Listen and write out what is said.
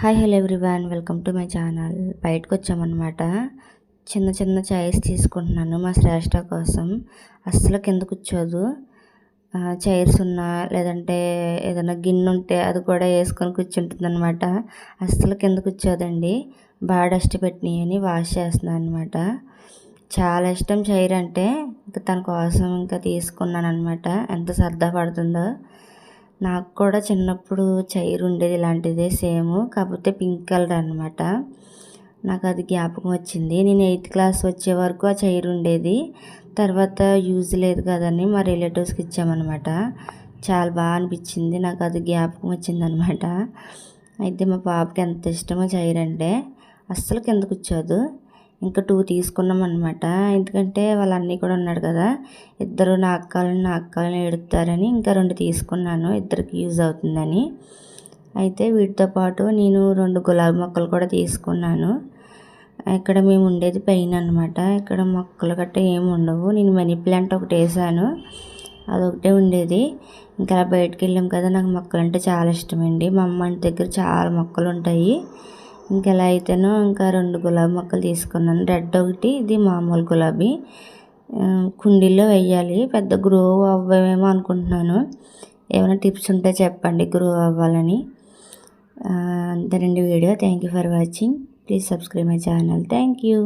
Hi hello everyone welcome to my channel బయటకు వచ్చామన్నమాట చిన్న చిన్న చైర్స్ తీసుకుంటున్నాను మా శ్రేష్ట కోసం. అస్సలు కింద కూర్చోదు చైర్స్ ఉన్నా లేదంటే ఏదైనా గిన్నె ఉంటే అది కూడా వేసుకొని కూర్చుంటుంది అనమాట అస్సలు కింద కూర్చోదండి. బాగా డస్ట్ పెట్టినాయని వాష్ చేస్తున్నాను అనమాట చాలా ఇష్టం చైర్ అంటే ఇంకా తన కోసం ఇంకా తీసుకున్నాను అనమాట ఎంత సరదా పడుతుందో. నాకు కూడా చిన్నప్పుడు చైర్ ఉండేది ఇలాంటిదే సేమ్. కాకపోతే పింక్ కలర్ అనమాట నాకు అది జ్ఞాపకం వచ్చింది. నేను ఎయిత్ క్లాస్ వచ్చే వరకు ఆ చైర్ ఉండేది. తర్వాత యూజ్ లేదు కదని మా రిలేటివ్స్కి ఇచ్చామన్నమాట. చాలా బాగా అనిపించింది. నాకు అది జ్ఞాపకం వచ్చింది అనమాట అయితే మా పాపకి ఎంత ఇష్టమో చైర్ అంటే అస్సలు కింద కూర్చోదు ఇంకా టూ తీసుకున్నాం అనమాట ఎందుకంటే వాళ్ళన్నీ కూడా ఉన్నాడు కదా ఇద్దరు నా అక్కలను నా అక్కలను ఎడుతారని ఇంకా రెండు తీసుకున్నాను ఇద్దరికి యూజ్ అవుతుందని. అయితే వీటితో పాటు నేను రెండు గులాబీ మొక్కలు కూడా తీసుకున్నాను. ఇక్కడ మేము ఉండేది పైన అనమాట ఇక్కడ మొక్కలు గట్ట ఏమి ఉండవు. నేను మనీ ప్లాంట్ ఒకటి వేసాను. అదొకటే ఉండేది. ఇంకా బయటకు వెళ్ళాం కదా నాకు మొక్కలు అంటే చాలా ఇష్టమండి. మా అమ్మ దగ్గర చాలా మొక్కలు ఉంటాయి. ఇంకెలా అయితేనో ఇంకా రెండు గులాబీ మొక్కలు తీసుకున్నాను. రెడ్ ఒకటి ఇది మామూలు గులాబీ. కుండీల్లో వేయాలి పెద్ద గ్రో అవ్వమేమో అనుకుంటున్నాను. ఏమైనా టిప్స్ ఉంటే చెప్పండి గ్రో అవ్వాలని. అంతేనండి video. Thank you for watching please subscribe my channel thank you